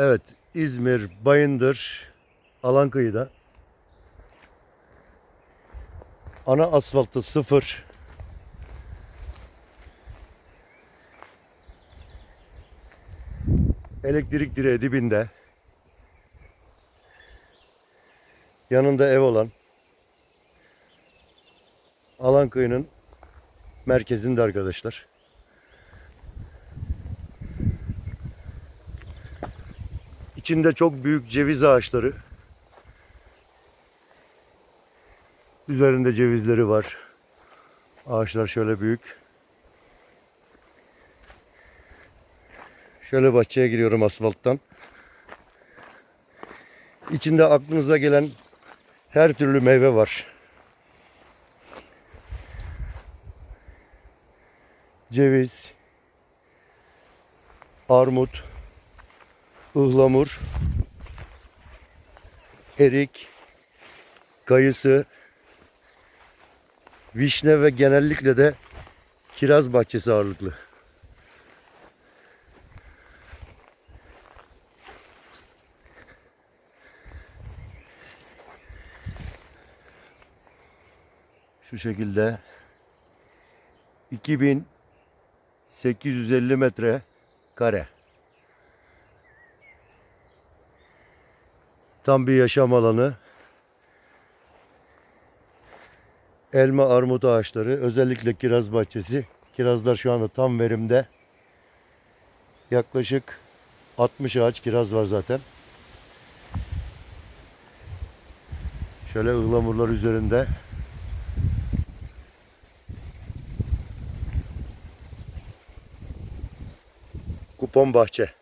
Evet, İzmir, Bayındır, Alankıyı'da. Ana asfaltı sıfır. Elektrik direği dibinde. Yanında ev olan Alankıyı'nın merkezinde arkadaşlar. İçinde çok büyük ceviz ağaçları. Üzerinde cevizleri var. Ağaçlar şöyle büyük. Şöyle bahçeye giriyorum asfalttan. İçinde aklınıza gelen her türlü meyve var. Ceviz, armut, ıhlamur, erik, kayısı, vişne ve genellikle de kiraz bahçesi ağırlıklı. Şu şekilde 2850 metre kare. Tam bir yaşam alanı. Elma, armut ağaçları, özellikle kiraz bahçesi. Kirazlar şu anda tam verimde. Yaklaşık 60 ağaç kiraz var zaten. Şöyle ıhlamurlar üzerinde. Kupon bahçe.